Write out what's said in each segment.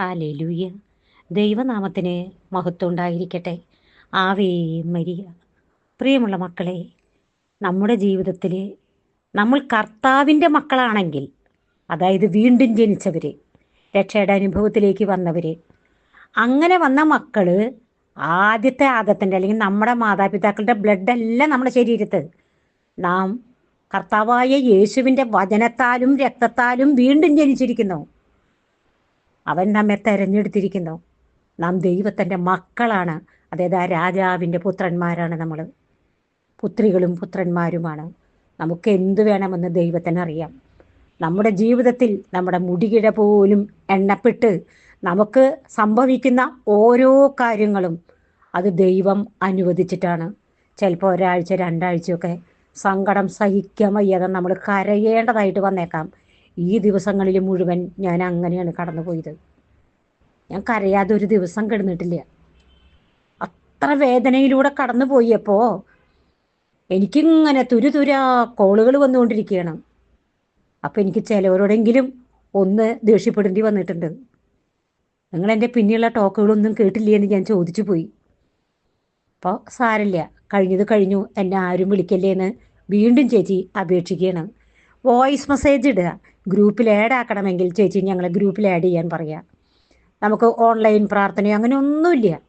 ഹാലൂയ ദൈവനാമത്തിന് മഹത്വം ഉണ്ടായിരിക്കട്ടെ ആവേ മരിയ. പ്രിയമുള്ള മക്കളെ നമ്മുടെ ജീവിതത്തിൽ നമ്മൾ കർത്താവിന്റെ മക്കളാണെങ്കിൽ അതായത് വീണ്ടും ജനിച്ചവർ രക്ഷയുടെ അനുഭവത്തിലേക്ക് വന്നവർ അങ്ങനെ വന്ന മക്കൾ ആദ്യത്തെ ആദത്തിന്റെ അല്ലെങ്കിൽ നമ്മുടെ മാതാപിതാക്കളുടെ ബ്ലഡ് അല്ല നമ്മുടെ ശരീരത്ത്. നാം കർത്താവായ യേശുവിന്റെ വചനത്താലും രക്തത്താലും വീണ്ടും ജനിച്ചിരിക്കുന്നു. അവൻ നമ്മെ തെരഞ്ഞെടുത്തിരിക്കുന്നു. നാം ദൈവത്തിന്റെ മക്കളാണ്. അതായത് ആ രാജാവിന്റെ പുത്രന്മാരാണ് നമ്മൾ പുത്രികളും പുത്രന്മാരുമാണ്. നമുക്ക് എന്ത് വേണമെന്ന് ദൈവത്തിനറിയാം നമ്മുടെ ജീവിതത്തിൽ നമ്മുടെ മുടികിട പോലും എണ്ണപ്പെട്ട് നമുക്ക് സംഭവിക്കുന്ന ഓരോ കാര്യങ്ങളും അത് ദൈവം അനുവദിച്ചിട്ടാണ്. ചിലപ്പോൾ ഒരാഴ്ച രണ്ടാഴ്ചയൊക്കെ സങ്കടം സഹിക്കാൻ വയ്യാതെ നമ്മൾ കരയേണ്ടതായിട്ട് വന്നേക്കാം. ഈ ദിവസങ്ങളിൽ മുഴുവൻ ഞാൻ അങ്ങനെയാണ് കടന്നുപോയത് ഞാൻ കരയാതെ ഒരു ദിവസം കിടന്നിട്ടില്ല. അത്ര വേദനയിലൂടെ കടന്നു പോയപ്പോൾ എനിക്കിങ്ങനെ തുരുതുരാ കോളുകൾ വന്നുകൊണ്ടിരിക്കുകയാണ്. അപ്പം എനിക്ക് ചിലവരോടെങ്കിലും ഒന്ന് ദേഷ്യപ്പെടേണ്ടി വന്നിട്ടുണ്ട്. നിങ്ങൾ എന്റെ പിന്നെയുള്ള ടോക്കുകളൊന്നും കേട്ടില്ലേ എന്ന് ഞാൻ ചോദിച്ചു പോയി. അപ്പോൾ സാരില്ല കഴിഞ്ഞത് കഴിഞ്ഞു എന്നെ ആരും വിളിക്കല്ലേ എന്ന് വീണ്ടും ചേച്ചി അപേക്ഷിക്കുകയാണ്. വോയിസ് മെസ്സേജ് ഇടുക. ഗ്രൂപ്പിൽ ആഡ് ആക്കണമെങ്കിൽ ചേച്ചി ഞങ്ങളെ ഗ്രൂപ്പിൽ ആഡ് ചെയ്യാൻ പറയുക നമുക്ക് ഓൺലൈൻ പ്രാർത്ഥനയോ അങ്ങനെ ഒന്നുമില്ല.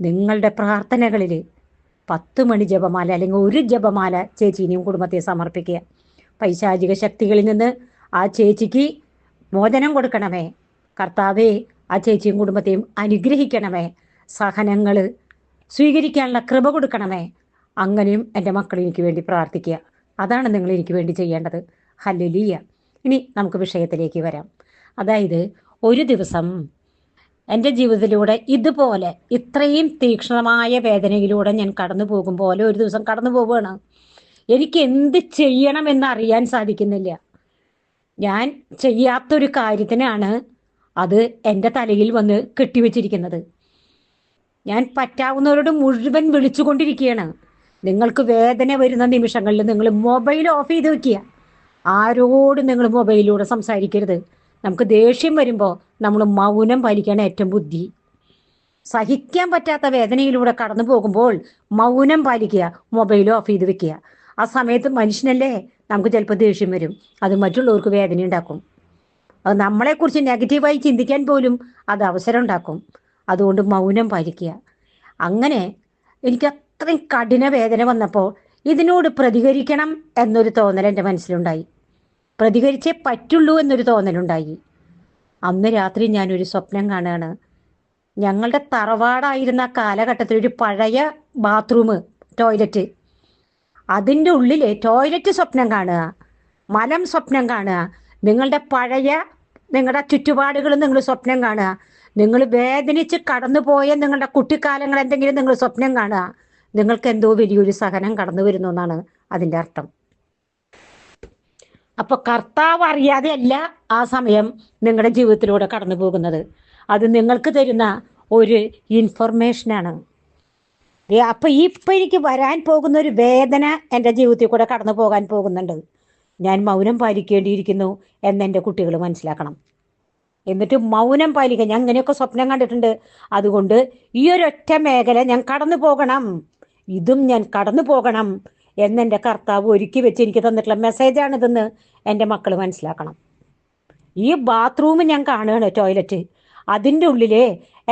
നിങ്ങളുടെ പ്രാർത്ഥനകളിൽ പത്ത് മണി ജപമാല അല്ലെങ്കിൽ ഒരു ജപമാല ചേച്ചീനെയും കുടുംബത്തെ സമർപ്പിക്കുക. പൈശാചിക ശക്തികളിൽ നിന്ന് ആ ചേച്ചിക്ക് മോചനം കൊടുക്കണമേ. കർത്താവേ ആ ചേച്ചിയും കുടുംബത്തെയും അനുഗ്രഹിക്കണമേ. സഹനങ്ങൾ സ്വീകരിക്കാനുള്ള കൃപ കൊടുക്കണമേ. അങ്ങനെയും എന്റെ മക്കൾ എനിക്ക് വേണ്ടി പ്രാർത്ഥിക്കുക. അതാണ് നിങ്ങൾ എനിക്ക് വേണ്ടി ചെയ്യേണ്ടത്. ഹല്ലുലിയ. ഇനി നമുക്ക് വിഷയത്തിലേക്ക് വരാം. അതായത് ഒരു ദിവസം എന്റെ ജീവിതത്തിലൂടെ ഇതുപോലെ ഇത്രയും തീക്ഷ്ണമായ വേദനയിലൂടെ ഞാൻ കടന്നു പോകും പോലെ ഒരു ദിവസം കടന്നു പോവുകയാണ്. എനിക്ക് എന്ത് ചെയ്യണമെന്ന് അറിയാൻ സാധിക്കുന്നില്ല. ഞാൻ ചെയ്യാത്തൊരു കാര്യത്തിനാണ് അത് എന്റെ തലയിൽ വന്ന് കെട്ടിവെച്ചിരിക്കുന്നത്. ഞാൻ പറ്റാവുന്നവരോട് മുഴുവൻ വിളിച്ചുകൊണ്ടിരിക്കുകയാണ്. നിങ്ങൾക്ക് വേദന വരുന്ന നിമിഷങ്ങളിൽ നിങ്ങൾ മൊബൈൽ ഓഫ് ചെയ്ത് വെക്കുക. ആരോടും നിങ്ങൾ മൊബൈലിലൂടെ സംസാരിക്കരുത്. നമുക്ക് ദേഷ്യം വരുമ്പോൾ നമ്മൾ മൗനം പാലിക്കാൻ ഏറ്റവും ബുദ്ധി. സഹിക്കാൻ പറ്റാത്ത വേദനയിലൂടെ കടന്നു പോകുമ്പോൾ മൗനം പാലിക്കുക മൊബൈൽ ഓഫ് ചെയ്ത് വെക്കുക. ആ സമയത്ത് മനുഷ്യനല്ലേ നമുക്ക് ചിലപ്പോൾ ദേഷ്യം വരും. അത് മറ്റുള്ളവർക്ക് വേദന ഉണ്ടാക്കും. അത് നമ്മളെക്കുറിച്ച് നെഗറ്റീവായി ചിന്തിക്കാൻ പോലും അത് അവസരം ഉണ്ടാക്കും. അതുകൊണ്ട് മൗനം പാലിക്കുക. അങ്ങനെ എനിക്ക് അത്രയും കഠിന വേദന വന്നപ്പോൾ ഇതിനോട് പ്രതികരിക്കണം എന്നൊരു തോന്നൽ എന്റെ മനസ്സിലുണ്ടായി. പ്രതികരിച്ചേ പറ്റുള്ളൂ എന്നൊരു തോന്നലുണ്ടായി. അന്ന് രാത്രി ഞാനൊരു സ്വപ്നം കാണുകയാണ്. ഞങ്ങളുടെ തറവാടായിരുന്ന കാലഘട്ടത്തിൽ ഒരു പഴയ ബാത്റൂം ടോയ്ലറ്റ്. അതിന്റെ ഉള്ളിൽ ടോയ്ലറ്റ് സ്വപ്നം കാണുക മലം സ്വപ്നം കാണുക നിങ്ങളുടെ പഴയ നിങ്ങളുടെ ചുറ്റുപാടുകൾ നിങ്ങൾ സ്വപ്നം കാണുക നിങ്ങൾ വേദനിച്ച് കടന്നുപോയ നിങ്ങളുടെ കുട്ടിക്കാലങ്ങൾ എന്തെങ്കിലും നിങ്ങൾ സ്വപ്നം കാണുക നിങ്ങൾക്ക് എന്തോ വലിയൊരു സഹനം കടന്നു വരുന്നു എന്നാണ് അതിന്റെ അർത്ഥം. അപ്പൊ കർത്താവ് അറിയാതെ അല്ല ആ സമയം നിങ്ങളുടെ ജീവിതത്തിലൂടെ കടന്നു പോകുന്നത്. അത് നിങ്ങൾക്ക് തരുന്ന ഒരു ഇൻഫർമേഷനാണ് അപ്പൊ ഇപ്പൊ എനിക്ക് വരാൻ പോകുന്ന ഒരു വേദന എന്റെ ജീവിതത്തിൽ കൂടെ കടന്നു പോകാൻ പോകുന്നുണ്ട്. ഞാൻ മൗനം പാലിക്കേണ്ടിയിരിക്കുന്നു എന്ന് എന്റെ കുട്ടികൾ മനസ്സിലാക്കണം. എന്നിട്ട് മൗനം പാലിക്കുക ഞാൻ അങ്ങനെയൊക്കെ സ്വപ്നം കണ്ടിട്ടുണ്ട്. അതുകൊണ്ട് ഈ ഒരൊറ്റ മേഖല ഞാൻ കടന്നു പോകണം. ഇതും ഞാൻ കടന്നു പോകണം. എന്നെന്റെ കർത്താവ് ഒരുക്കി വെച്ച് എനിക്ക് തന്നിട്ടുള്ള മെസ്സേജാണിതെന്ന് എന്റെ മക്കൾ മനസ്സിലാക്കണം. ഈ ബാത്റൂം ഞാൻ കാണുകയാണ് ടോയ്ലറ്റ് അതിന്റെ ഉള്ളിൽ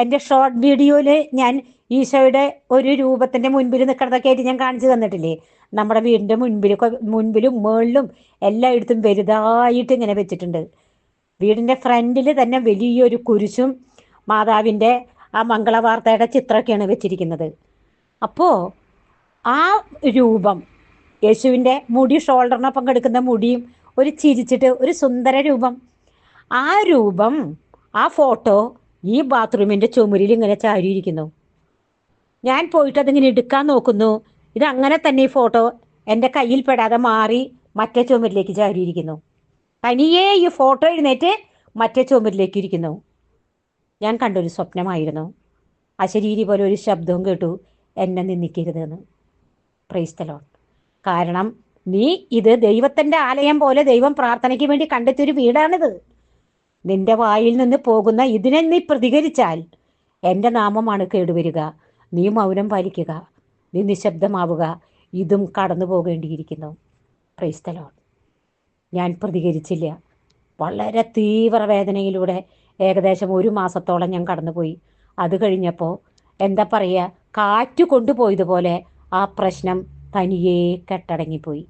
എന്റെ ഷോർട്ട് വീഡിയോയിൽ ഞാൻ ഈശോയുടെ ഒരു രൂപത്തിന്റെ മുൻപിൽ നിൽക്കുന്നതൊക്കെ ആയിട്ട് ഞാൻ കാണിച്ചു തന്നിട്ടില്ലേ? നമ്മുടെ വീടിന്റെ മുൻപിൽ മുൻപിലും മുകളിലും എല്ലായിടത്തും വലുതായിട്ട് ഇങ്ങനെ വെച്ചിട്ടുണ്ട്. വീടിന്റെ ഫ്രണ്ടിൽ തന്നെ വലിയൊരു കുരിശും മാതാവിന്റെ ആ മംഗളവാർത്തയുടെ ചിത്രമൊക്കെയാണ് വെച്ചിരിക്കുന്നത്. അപ്പോൾ ആ രൂപം യേശുവിന്റെ മുടി ഷോൾഡറിനൊപ്പം കിടക്കുന്ന മുടിയും ഒരു ചിരിച്ചിട്ട് ഒരു സുന്ദര രൂപം. ആ രൂപം ആ ഫോട്ടോ ഈ ബാത്റൂമിന്റെ ചുമരിൽ ഇങ്ങനെ ചാരിയിരിക്കുന്നു. ഞാൻ പോയിട്ട് അതിങ്ങനെ എടുക്കാൻ നോക്കുന്നു. ഇത് അങ്ങനെ തന്നെ ഈ ഫോട്ടോ എന്റെ കയ്യിൽ പെടാതെ മാറി മറ്റേ ചുമരിലേക്ക് ചാരിയിരിക്കുന്നു. തനിയെ ഈ ഫോട്ടോ എഴുന്നേറ്റ് മറ്റേ ചുമരിലേക്ക് ഇരിക്കുന്നു. ഞാൻ കണ്ടൊരു സ്വപ്നമായിരുന്നു. അശരീരി പോലെ ഒരു ശബ്ദവും കേട്ടു എന്നെ നിന്ദിക്കരുതെന്ന്. പ്രൈസ്തലോൺ കാരണം നീ ഇത് ദൈവത്തിന്റെ ആലയം പോലെ ദൈവം പ്രാർത്ഥനയ്ക്ക് വേണ്ടി കണ്ടെത്തിയൊരു വീടാണിത്. നിന്റെ വായിൽ നിന്ന് പോകുന്ന ഇതിനെ നീ പ്രതികരിച്ചാൽ എന്റെ നാമമാണ് കേടുവരിക. നീ മൗനം പാലിക്കുക. നീ നിശബ്ദമാവുക. ഇതും കടന്നു പോകേണ്ടിയിരിക്കുന്നു. ക്രൈസ്തലോൺ ഞാൻ പ്രതികരിച്ചില്ല. വളരെ തീവ്ര വേദനയിലൂടെ ഏകദേശം ഒരു മാസത്തോളം ഞാൻ കടന്നുപോയി. അത് കഴിഞ്ഞപ്പോൾ എന്താ പറയുക കാറ്റ് കൊണ്ടുപോയതുപോലെ ആ പ്രശ്നം തനിയേ കെട്ടടങ്ങിപ്പോയി.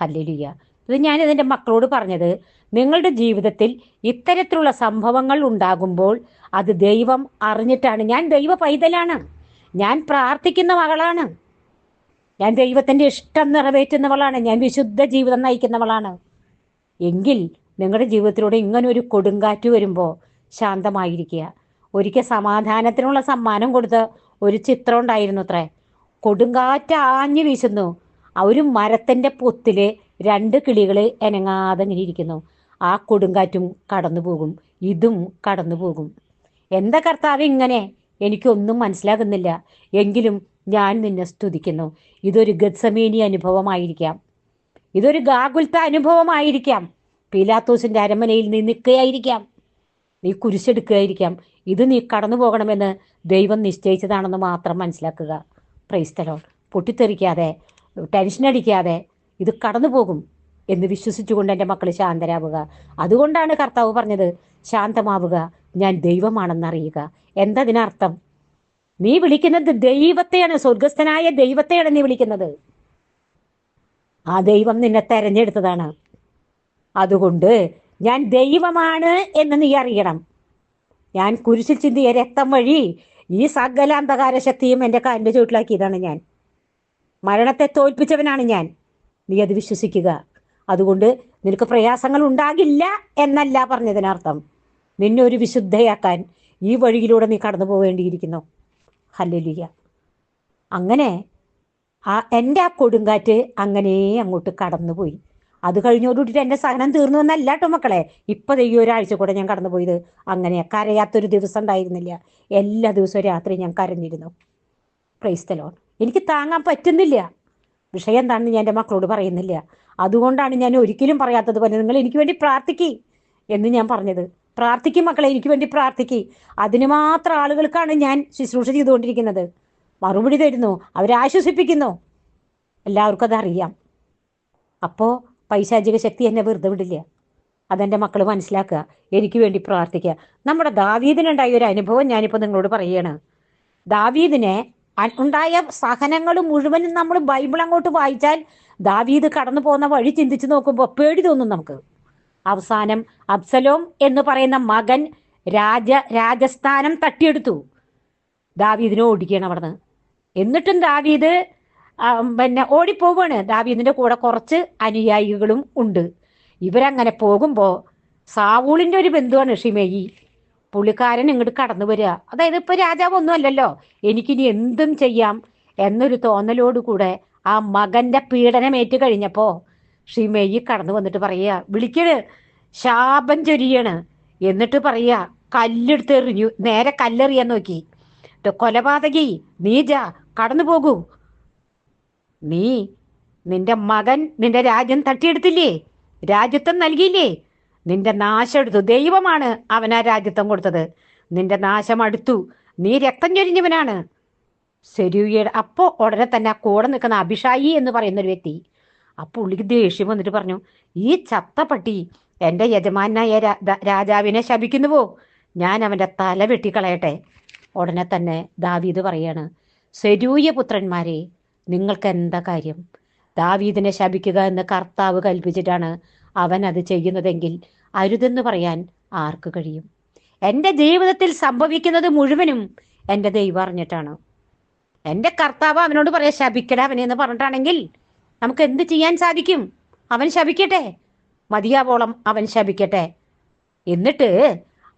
ഹല്ലേലൂയ. ഇത് ഞാൻ ഇതിന്റെ മക്കളോട് പറഞ്ഞത് നിങ്ങളുടെ ജീവിതത്തിൽ ഇത്തരത്തിലുള്ള സംഭവങ്ങൾ ഉണ്ടാകുമ്പോൾ അത് ദൈവം അറിഞ്ഞിട്ടാണ്. ഞാൻ ദൈവ പൈതലാണ് ഞാൻ പ്രാർത്ഥിക്കുന്ന മകളാണ്. ഞാൻ ദൈവത്തിന്റെ ഇഷ്ടം നിറവേറ്റുന്നവളാണ്. ഞാൻ വിശുദ്ധ ജീവിതം നയിക്കുന്നവളാണ്. എങ്കിൽ നിങ്ങളുടെ ജീവിതത്തിലൂടെ ഇങ്ങനെ ഒരു കൊടുങ്കാറ്റ് വരുമ്പോൾ ശാന്തമായിരിക്കുക. ഒരിക്കൽ സമാധാനത്തിനുള്ള സമ്മാനം കൊടുത്ത് ഒരു ചിത്രം ഉണ്ടായിരുന്നു അത്രേ കൊടുങ്കാറ്റ് ആഞ്ഞു വീശുന്നു. ഒരു മരത്തിന്റെ പൊത്തിൽ രണ്ട് കിളികൾ എനങ്ങാതെ ഇങ്ങനെ ഇരിക്കുന്നു. ആ കൊടുങ്കാറ്റും കടന്നു പോകും. ഇതും കടന്നു പോകും. എന്താ കർത്താവ് ഇങ്ങനെ? എനിക്കൊന്നും മനസ്സിലാകുന്നില്ല. എങ്കിലും ഞാൻ നിന്നെ സ്തുതിക്കുന്നു. ഇതൊരു ഗത്സമീനി അനുഭവമായിരിക്കാം. ഇതൊരു ഗാകുൽത്ത അനുഭവമായിരിക്കാം. പീലാത്തോസിന്റെ അരമനയിൽ നീ നിൽക്കുകയായിരിക്കാം. നീ കുരിശെടുക്കുകയായിരിക്കാം. ഇത് നീ കടന്നു പോകണമെന്ന് ദൈവം നിശ്ചയിച്ചതാണെന്ന് മാത്രം മനസ്സിലാക്കുക. പ്രൈസ്തലോൺ പൊട്ടിത്തെറിക്കാതെ ടെൻഷൻ അടിക്കാതെ ഇത് കടന്നു പോകും എന്ന് വിശ്വസിച്ചുകൊണ്ട് എന്റെ മക്കൾ ശാന്തരാവുക. അതുകൊണ്ടാണ് കർത്താവ് പറഞ്ഞത് ശാന്തമാവുക ഞാൻ ദൈവമാണെന്നറിയുക. എന്തതിനർത്ഥം? നീ വിളിക്കുന്നത് ദൈവത്തെയാണ് സ്വർഗസ്ഥനായ ദൈവത്തെയാണ് നീ വിളിക്കുന്നത്. ആ ദൈവം നിന്നെ തെരഞ്ഞെടുത്തതാണ്. അതുകൊണ്ട് ഞാൻ ദൈവമാണ് എന്ന് നീ അറിയണം. ഞാൻ കുരിശിൽ ചിന്തിയ രക്തം വഴി ഈ സകല അന്ധകാര ശക്തിയും എന്റെ കാലിന്റെ ചുവട്ടിലാക്കിയതാണ് ഞാൻ. മരണത്തെ തോൽപ്പിച്ചവനാണ് ഞാൻ. നീ അത് വിശ്വസിക്കുക. അതുകൊണ്ട് നിനക്ക് പ്രയാസങ്ങൾ ഉണ്ടാകില്ല എന്നല്ല പറഞ്ഞതിനർത്ഥം. നിന്നെ ഒരു വിശുദ്ധയാക്കാൻ ഈ വഴിയിലൂടെ നീ കടന്നു പോവേണ്ടിയിരിക്കുന്നു. ഹല്ലേലൂയ. അങ്ങനെ ആ എന്റെ ആ കൊടുങ്കാറ്റ് അങ്ങനെ അങ്ങോട്ട് കടന്നുപോയി. അത് കഴിഞ്ഞോടുകൂടി എന്റെ സഹനം തീർന്നു എന്നല്ല കേട്ടോ മക്കളെ. ഇപ്പൊ ഈ ഒരാഴ്ച കൂടെ ഞാൻ കടന്നു പോയത് അങ്ങനെ കരയാത്തൊരു ദിവസം ഉണ്ടായിരുന്നില്ല. എല്ലാ ദിവസവും രാത്രി ഞാൻ കരഞ്ഞിരുന്നു. പ്രൈസ്തലോൺ എനിക്ക് താങ്ങാൻ പറ്റുന്നില്ല. വിഷയം എന്താണെന്ന് ഞാൻ എന്റെ മക്കളോട് പറയുന്നില്ല. അതുകൊണ്ടാണ് ഞാൻ ഒരിക്കലും പറയാത്തത് പോലെ നിങ്ങൾ എനിക്ക് വേണ്ടി പ്രാർത്ഥിക്കി എന്ന് ഞാൻ പറഞ്ഞത്. പ്രാർത്ഥിക്കും മക്കളെ എനിക്ക് വേണ്ടി പ്രാർത്ഥിക്കി. അതിന് മാത്രം ആളുകൾക്കാണ് ഞാൻ ശുശ്രൂഷ ചെയ്തുകൊണ്ടിരിക്കുന്നത്. മറുപടി തരുന്നു. അവരെ ആശ്വസിപ്പിക്കുന്നു. എല്ലാവർക്കും അതറിയാം. അപ്പോൾ പൈശാചിക ശക്തി എന്നെ വെറുതെ വിടില്ല. അതെന്റെ മക്കൾ മനസ്സിലാക്കുക. എനിക്ക് വേണ്ടി പ്രാർത്ഥിക്കുക. നമ്മുടെ ദാവീദിനുണ്ടായ ഒരു അനുഭവം ഞാനിപ്പോൾ നിങ്ങളോട് പറയുകയാണ്. ദാവീദിനെ ഉണ്ടായ സഹനങ്ങൾ മുഴുവനും നമ്മൾ ബൈബിൾ അങ്ങോട്ട് വായിച്ചാൽ ദാവീദ് കടന്നു പോകുന്ന വഴി ചിന്തിച്ചു നോക്കുമ്പോൾ പേടി തോന്നും നമുക്ക്. അവസാനം അബ്സലോം എന്ന് പറയുന്ന മകൻ രാജ രാജസ്ഥാനം തട്ടിയെടുത്തു. ദാവീദിനെ ഓടിക്കുകയാണ് അവിടുന്ന്. എന്നിട്ടും ദാവീദ് പിന്നെ ഓടിപ്പോവാണ്. ദാവീദിന്റെ കൂടെ കുറച്ച് അനുയായികളും ഉണ്ട്. ഇവരങ്ങനെ പോകുമ്പോൾ സാവൂളിന്റെ ഒരു ബന്ധുവാണ് ഷിമേയി. പുള്ളിക്കാരൻ ഇങ്ങോട്ട് കടന്നു വരിക. അതായത് ഇപ്പൊ രാജാവ് ഒന്നും അല്ലല്ലോ. എനിക്കിനി എന്തും ചെയ്യാം എന്നൊരു തോന്നലോടുകൂടെ ആ മകന്റെ പീഡനമേറ്റ് കഴിഞ്ഞപ്പോ ഷിമേയി കടന്നു വന്നിട്ട് പറയുക വിളിക്കണ്. ശാപം ചൊരിയണ്. എന്നിട്ട് പറയുക കല്ലെടുത്ത് എറിഞ്ഞു നേരെ കല്ലെറിയാൻ നോക്കി. കൊലപാതകി. നീജ കടന്നു പോകൂ. നീ നിന്റെ മകൻ നിന്റെ രാജ്യം തട്ടിയെടുത്തില്ലേ? രാജ്യത്വം നൽകിയില്ലേ? നിന്റെ നാശം എടുത്തു. ദൈവമാണ് അവനാ രാജ്യത്വം കൊടുത്തത്. നിന്റെ നാശം അടുത്തു. നീ രക്തം ചൊരിഞ്ഞവനാണ് സെരൂയയുടെ അപ്പോൾ ഉടനെ തന്നെ കൂടെ നിൽക്കുന്ന അഭിഷായി എന്ന് പറയുന്ന ഒരു വ്യക്തി ആ പുള്ളിക്ക് ദേഷ്യം വന്നിട്ട് പറഞ്ഞു ഈ ചത്ത പട്ടി എന്റെ യജമാനായ രാജാവിനെ ശപിക്കുന്നുവോ? ഞാൻ അവന്റെ തല വെട്ടിക്കളയട്ടെ. ഉടനെ തന്നെ ദാവീദ് പറയാണ് സെരൂയ പുത്രന്മാരെ നിങ്ങൾക്ക് എന്താ കാര്യം? ദാവീദിനെ ശപിക്കുക എന്ന് കർത്താവ് കൽപ്പിച്ചിട്ടാണ് അവൻ അത് ചെയ്യുന്നതെങ്കിൽ അരുതെന്ന് പറയാൻ ആർക്ക് കഴിയും? എന്റെ ജീവിതത്തിൽ സംഭവിക്കുന്നത് മുഴുവനും എന്റെ ദൈവം അറിഞ്ഞിട്ടാണ്. എന്റെ കർത്താവ് അവനോട് പറയാം ശപിക്കട അവനെ എന്ന് പറഞ്ഞിട്ടാണെങ്കിൽ നമുക്ക് എന്ത് ചെയ്യാൻ സാധിക്കും? അവൻ ശപിക്കട്ടെ. മതിയാവോളം അവൻ ശപിക്കട്ടെ. എന്നിട്ട്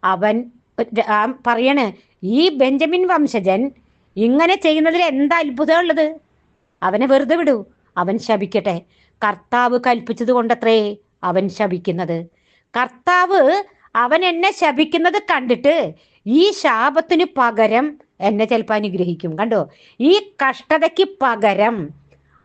അവൻ പറയണേ ഈ ബെഞ്ചമിൻ വംശജൻ ഇങ്ങനെ ചെയ്യുന്നതിൽ എന്താ അത്ഭുതമുള്ളത് അവനെ വെറുതെ വിടൂ. അവൻ ശപിക്കട്ടെ. കർത്താവ് കൽപ്പിച്ചത് കൊണ്ടത്രേ അവൻ ശപിക്കുന്നത്. കർത്താവ് അവൻ എന്നെ ശപിക്കുന്നത് കണ്ടിട്ട് ഈ ശാപത്തിന് പകരം എന്നെ ചിലപ്പോൾ അനുഗ്രഹിക്കും. കണ്ടോ? ഈ കഷ്ടതയ്ക്ക് പകരം.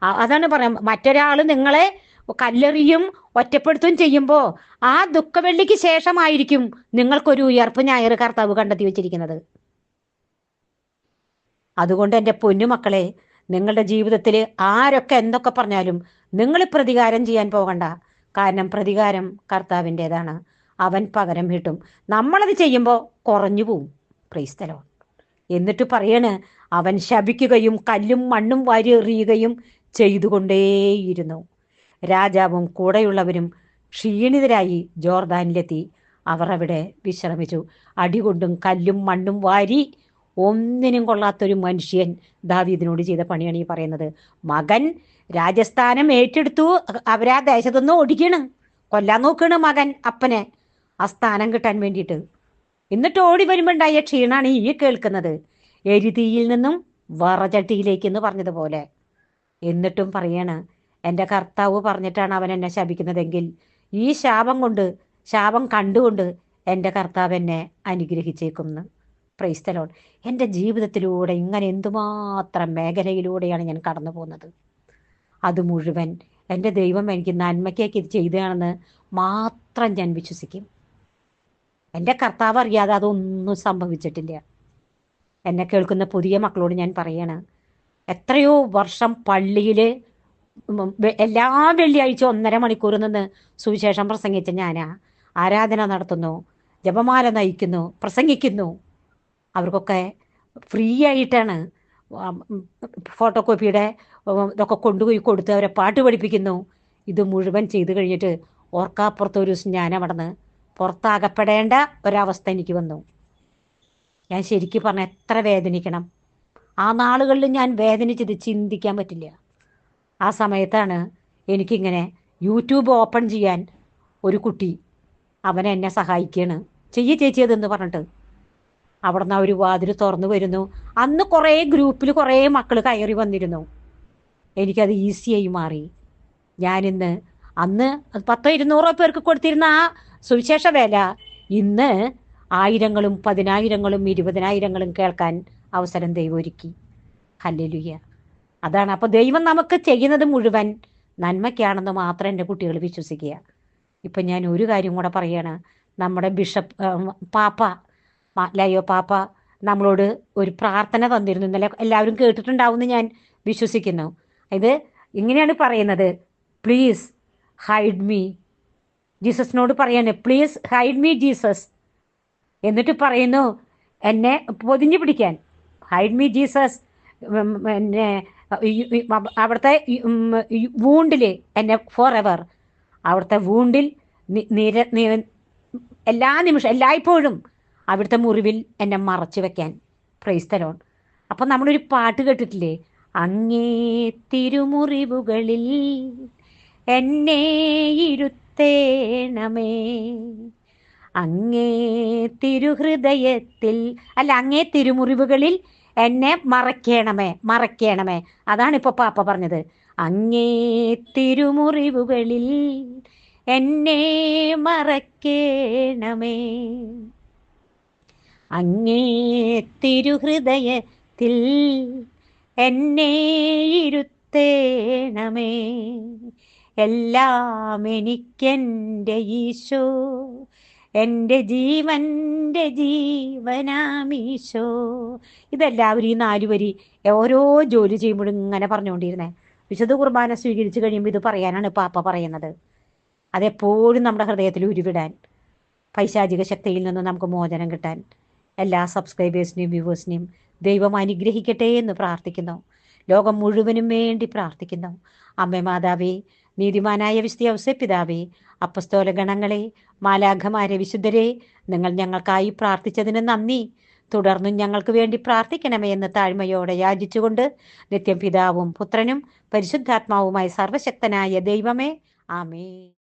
അതാണ് പറയാം മറ്റൊരാൾ നിങ്ങളെ കല്ലെറിയും ഒറ്റപ്പെടുത്തും ചെയ്യുമ്പോൾ ആ ദുഃഖവെള്ളിക്ക് ശേഷമായിരിക്കും നിങ്ങൾക്കൊരു ഉയർപ്പ് ഞായർ കർത്താവ് കണ്ടെത്തി വെച്ചിരിക്കുന്നത്. അതുകൊണ്ട് എന്റെ പൊന്നുമക്കളെ നിങ്ങളുടെ ജീവിതത്തിൽ ആരൊക്കെ എന്തൊക്കെ പറഞ്ഞാലും നിങ്ങൾ പ്രതികാരം ചെയ്യാൻ പോകണ്ട. കാരണം പ്രതികാരം കർത്താവിന്റെതാണ്. അവൻ പകരം കിട്ടും. നമ്മളത് ചെയ്യുമ്പോൾ കുറഞ്ഞു പോവും. ക്രൈസ്തലോ എന്നിട്ട് പറയണ് അവൻ ശപിക്കുകയും കല്ലും മണ്ണും വാരി എറിയുകയും ചെയ്തുകൊണ്ടേയിരുന്നു. രാജാവും കൂടെയുള്ളവരും ക്ഷീണിതരായി ജോർദാനിലെത്തി. അവർ അവിടെ വിശ്രമിച്ചു. അടികൊണ്ടും കല്ലും മണ്ണും വാരി ഒന്നിനും കൊള്ളാത്തൊരു മനുഷ്യൻ ദാവീദിനോട് ചെയ്ത പണിയാണ് ഈ പറയുന്നത്. മകൻ രാജസ്ഥാനം ഏറ്റെടുത്തു. അവരാ ദേശത്തുനിന്ന് ഓടിക്കണ്. കൊല്ലാൻ നോക്കണ് മകൻ അപ്പനെ. ആ സ്ഥാനം കിട്ടാൻ വേണ്ടിയിട്ട്. എന്നിട്ട് ഓടി വരുമ്പോണ്ടായ ക്ഷീണാണ് ഈ കേൾക്കുന്നത്. എരുതിയിൽ നിന്നും വറചട്ടിയിലേക്ക് എന്ന് പറഞ്ഞതുപോലെ. എന്നിട്ടും പറയാണ് എന്റെ കർത്താവ് പറഞ്ഞിട്ടാണ് അവൻ എന്നെ ശപിക്കുന്നതെങ്കിൽ ഈ ശാപം കൊണ്ട് ശാപം കണ്ടുകൊണ്ട് എന്റെ കർത്താവ് എന്നെ അനുഗ്രഹിച്ചേക്കുമെന്ന്. പ്രൈസ്തലോൺ എന്റെ ജീവിതത്തിലൂടെ ഇങ്ങനെ എന്തുമാത്രം മേഖലയിലൂടെയാണ് ഞാൻ കടന്നു പോകുന്നത്? അത് മുഴുവൻ എന്റെ ദൈവം എനിക്ക് നന്മയ്ക്കേക്ക് ഇത് ചെയ്തതാണെന്ന് മാത്രം ഞാൻ വിശ്വസിക്കും. എന്റെ കർത്താവ് അറിയാതെ അതൊന്നും സംഭവിച്ചിട്ടില്ല. എന്നെ കേൾക്കുന്ന പുതിയ മക്കളോട് ഞാൻ പറയാണ് എത്രയോ വർഷം പള്ളിയിൽ എല്ലാ വെള്ളിയാഴ്ച ഒന്നര മണിക്കൂർ നിന്ന് സുവിശേഷം പ്രസംഗിച്ച ഞാനാ ആരാധന നടത്തുന്നു ജപമാല നയിക്കുന്നു പ്രസംഗിക്കുന്നു. അവർക്കൊക്കെ ഫ്രീ ആയിട്ടാണ് ഫോട്ടോ കോപ്പിയുടെ ഇതൊക്കെ കൊണ്ടുപോയി കൊടുത്ത് അവരെ പാട്ട് പഠിപ്പിക്കുന്നു. ഇത് മുഴുവൻ ചെയ്തു കഴിഞ്ഞിട്ട് ഓർക്കാപ്പുറത്ത് ഒരു അവിടെ നിന്ന് പുറത്താകപ്പെടേണ്ട ഒരവസ്ഥ എനിക്ക് വന്നു. ഞാൻ ശരിക്കും പറഞ്ഞ എത്ര വേദനിക്കണം. ആ നാളുകളിൽ ഞാൻ വേദനിച്ചത് ചിന്തിക്കാൻ പറ്റില്ല. ആ സമയത്താണ് എനിക്കിങ്ങനെ യൂട്യൂബ് ഓപ്പൺ ചെയ്യാൻ ഒരു കുട്ടി അവൻ എന്നെ സഹായിക്കുകയാണ് ചെയ്യ ചേച്ചി അതെന്ന് പറഞ്ഞിട്ട് അവിടെ ആ ഒരു വാതിൽ തുറന്നു വരുന്നു. അന്ന് കുറേ ഗ്രൂപ്പിൽ കുറേ മക്കൾ കയറി വന്നിരുന്നു. എനിക്കത് ഈസിയായി മാറി. ഞാനിന്ന് അന്ന് പത്തോ ഇരുന്നൂറോ പേർക്ക് കൊടുത്തിരുന്ന ആ സുവിശേഷ വേല ഇന്ന് ആയിരങ്ങളും പതിനായിരങ്ങളും ഇരുപതിനായിരങ്ങളും കേൾക്കാൻ അവസരം ദൈവം ഒരുക്കി ഹല്ലേലൂയ അതാണ്. അപ്പോൾ ദൈവം നമുക്ക് ചെയ്യുന്നത് മുഴുവൻ നന്മയ്ക്കാണെന്ന് മാത്രം എന്റെ കുട്ടികൾ വിശ്വസിക്കുക. ഇപ്പം ഞാൻ ഒരു കാര്യം കൂടെ പറയുകയാണ് നമ്മുടെ ബിഷപ്പ് പാപ്പ ലയോ പാപ്പ നമ്മളോട് ഒരു പ്രാർത്ഥന തന്നിരുന്നു. ഇന്നലെ എല്ലാവരും കേട്ടിട്ടുണ്ടാവുമെന്ന് ഞാൻ വിശ്വസിക്കുന്നു. ഇത് ഇങ്ങനെയാണ് പറയുന്നത്. പ്ലീസ് ഹൈഡ് മീ ജീസസിനോട് പറയാണ് പ്ലീസ് ഹൈഡ് മീ ജീസസ്. എന്നിട്ട് പറയുന്നു എന്നെ പൊതിഞ്ഞു പിടിക്കാൻ. Hide me Jesus. എന്നെ അവിടുത്തെ വൂണ്ടിൽ എന്നെ ഫോർ എവർ അവിടുത്തെ വൂണ്ടിൽ നിര എല്ലാ നിമിഷം എല്ലായ്പ്പോഴും അവിടുത്തെ മുറിവിൽ എന്നെ മറച്ചു വെക്കാൻ. പ്രൈസ്തലോൺ അപ്പം നമ്മളൊരു പാട്ട് കേട്ടിട്ടില്ലേ? അങ്ങേ തിരുമുറിവുകളിൽ എന്നെ ഇരുത്തേണമേ. അങ്ങേ തിരുഹൃദയത്തിൽ അല്ല അങ്ങേ തിരുമുറിവുകളിൽ എന്നെ മറക്കണമേ മറക്കണമേ അതാണ് ഇപ്പോൾ പാപ്പ പറഞ്ഞത്. അങ്ങേ തിരുമുറിവുകളിൽ എന്നെ മറയ്ക്കണമേ. അങ്ങേ തിരുഹൃദയത്തിൽ എന്നെ ഇരുത്തേണമേ. എല്ലാം എനിക്കെന്റെ ഈശോ എന്റെ ജീവന്റെ ജീവനാമീശോ. ഇതെല്ലാവരും ഈ നാല് വരി ഓരോ ജോലി ചെയ്യുമ്പോഴും ഇങ്ങനെ പറഞ്ഞുകൊണ്ടിരുന്നേ. വിശുദ്ധ കുർബാന സ്വീകരിച്ചു കഴിയുമ്പോൾ ഇത് പറയാനാണ് പാപ്പ പറയുന്നത്. അതെപ്പോഴും നമ്മുടെ ഹൃദയത്തിൽ ഉരുവിടാൻ പൈശാചിക ശക്തിയിൽ നിന്ന് നമുക്ക് മോചനം കിട്ടാൻ. എല്ലാ സബ്സ്ക്രൈബേഴ്സിനെയും വ്യൂവേഴ്സിനെയും ദൈവം അനുഗ്രഹിക്കട്ടെ എന്ന് പ്രാർത്ഥിക്കുന്നു. ലോകം മുഴുവനും വേണ്ടി പ്രാർത്ഥിക്കുന്നു. അമ്മ മാതാവേ നീതിമാനായ വിശുദ്ധ പിതാവേ അപ്പസ്തോല ഗണങ്ങളെ മാലാഖമാരെ വിശുദ്ധരെ നിങ്ങൾ ഞങ്ങൾക്കായി പ്രാർത്ഥിച്ചതിന് നന്ദി. തുടർന്നും ഞങ്ങൾക്ക് വേണ്ടി പ്രാർത്ഥിക്കണമേ എന്ന് താഴ്മയോടെ യാചിച്ചുകൊണ്ട് നിത്യം പിതാവും പുത്രനും പരിശുദ്ധാത്മാവുമായി സർവശക്തനായ ദൈവമേ ആമേ